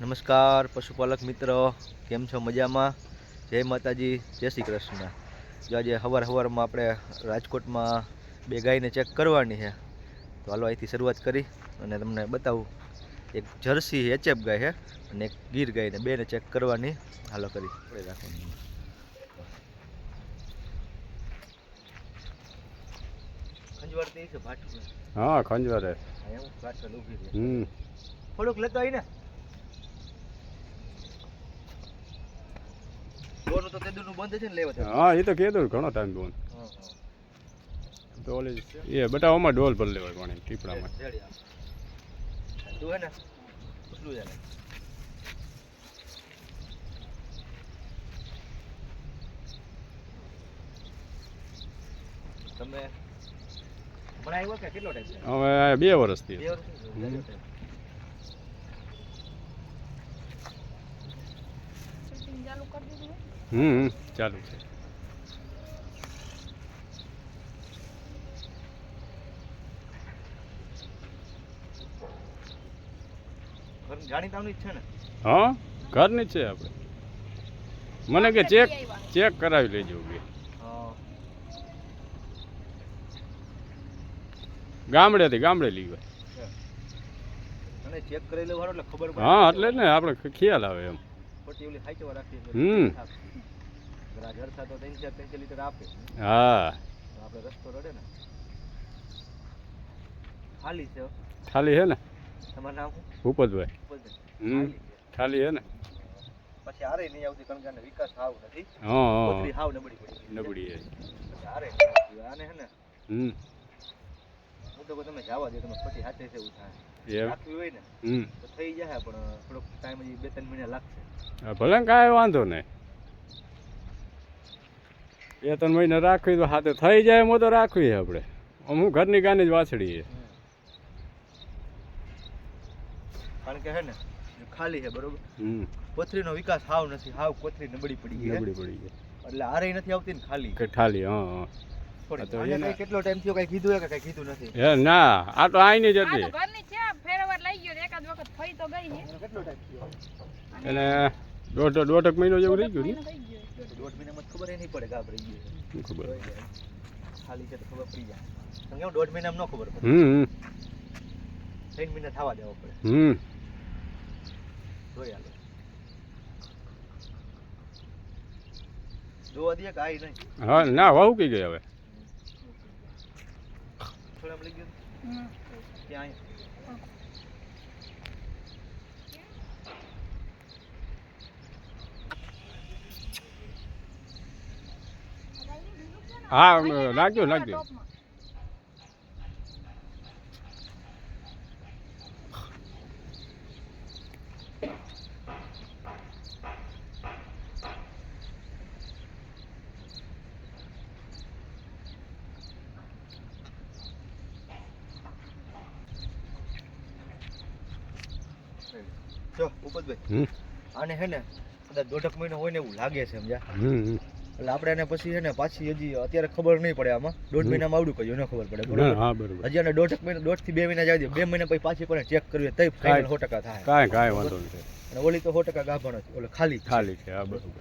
નમસ્કાર પશુપાલક મિત્રો કેમ છો મજામાં? જય માતાજી જય શ્રી કૃષ્ણ. જો આજે સવાર સવારમાં આપણે રાજકોટમાં બે ગાયને ચેક કરવાની છે તો હાલો અહીંથી શરૂઆત કરી અને તમને બતાવું. એક જર્સી એચએફ ગાય છે અને એક ગીર ગાયને બેને ચેક કરવાની. હાલો કરી. રાખવાની. હા ખંજવારે હમ. થોડુંક લેતો આવી ને દોરનું તો દૂરનું બંધ છે ને લેવા હા એ તો કીધું ઘણો ટાઈમ બોન ડોલ એ બટા ઓમાં ડોલ પર લેવાય પાણી ટીપડામાં ને ઉસલું છે તમે હમણાં આવ્યો કે કેટલો ટાઈમ હવે બે વર્ષથી બે વર્ષ થયું? હમ. શૂટિંગ ચાલુ કરી દીધું હમ. હમ, ચાલુ છે. ઘર જાણીતાનું જ છે ને? હા ઘરની છે આપણે મને કે ચેક ચેક કરાવી લેજો કે. ગામડેથી ગામડે લઈ ગયો. ચેક કરી લેવાનો એટલે ખબર હા એટલે જ ને આપણે ખ્યાલ આવે એમ. હમ. હા. ખાલી છે ખાલી હે ને? તમારું નામ? ભૂપતભાઈ. ખાલી છે. હે ને? પછી આરે નહીં આવતી કણકા ને વિકાસ હાવ નથી. હા હાવ નબળી પડી નબળી આરે આને હે ને. હમ. તો તમે જવા દે તમે પછી હાથે છે એવું થાય. રાખવી હોય ને તો થઈ જાય પણ થોડોક ટાઈમ હજી બે ત્રણ મહિના લાગશે. ભલે કાંઈ વાંધો નહીં. બે ત્રણ મહિને રાખવી તો હાથે થઈ જાય એમ તો રાખવી આપણે. અમુક ઘરની ગાની જ વાછડી કારણ કે હે ને ખાલી છે બરોબર? હમ. કોથળીનો વિકાસ હાવ નથી હાવ કોથરી નબળી પડી ગઈ. નબળી પડી ગઈ. એટલે આરે નથી આવતી ને ખાલી હા હા. કઈ કેટલો ટાઈમ થયો કઈ કીધું હે કે કઈ કીધું નથી? ના આ તો આઈની જ હતી ઘરની છે ફેરવાર લઈ ગયો એકાદ વખત ફરી તો ગઈ છે. કેટલો ટાઈમ થયો? એને દોઢ દોઢક મહિનો જેવું રહી ગયું ને? દોઢ મહિનામાં ખબર નહીં પડે કે આ ગયું ખબર? ખાલી છે તો ખબર પડી જાય. કારણ દોઢ મહિનામાં ન ખબર પડે? હમ ત્રણ મહિના થવા દેવા પડે. હમ. જોઈ હાલો જોવા દે કે આઈ નહીં? હા ના વાવ કી ગઈ હવે થોડા મળી ગયું હમ. ત્યાં હા અહીંયા નાખજો જો આને હે ને કદાચ દોઢક મહિનો હોય ને એવું લાગે છે સમજ્યા. એટલે આપણે એને પછી છે ને પાછી હજી અત્યારે ખબર નહીં પડે આમાં. દોઢ. મહિનામાં આવડું કહ્યું ન ખબર પડે બરોબર? હજી આને દોઢ મહિના દોઢથી બે મહિના જાય બે મહિના પછી પાછી પણ ચેક કરવી તઈ ફાઇનલ સો ટકા થાય. કાંઈ કાંઈ વાંધો નથી અને ઓલી તો સો ટકા ગાભણ ઓલે ખાલી ખાલી છે હા બરોબર.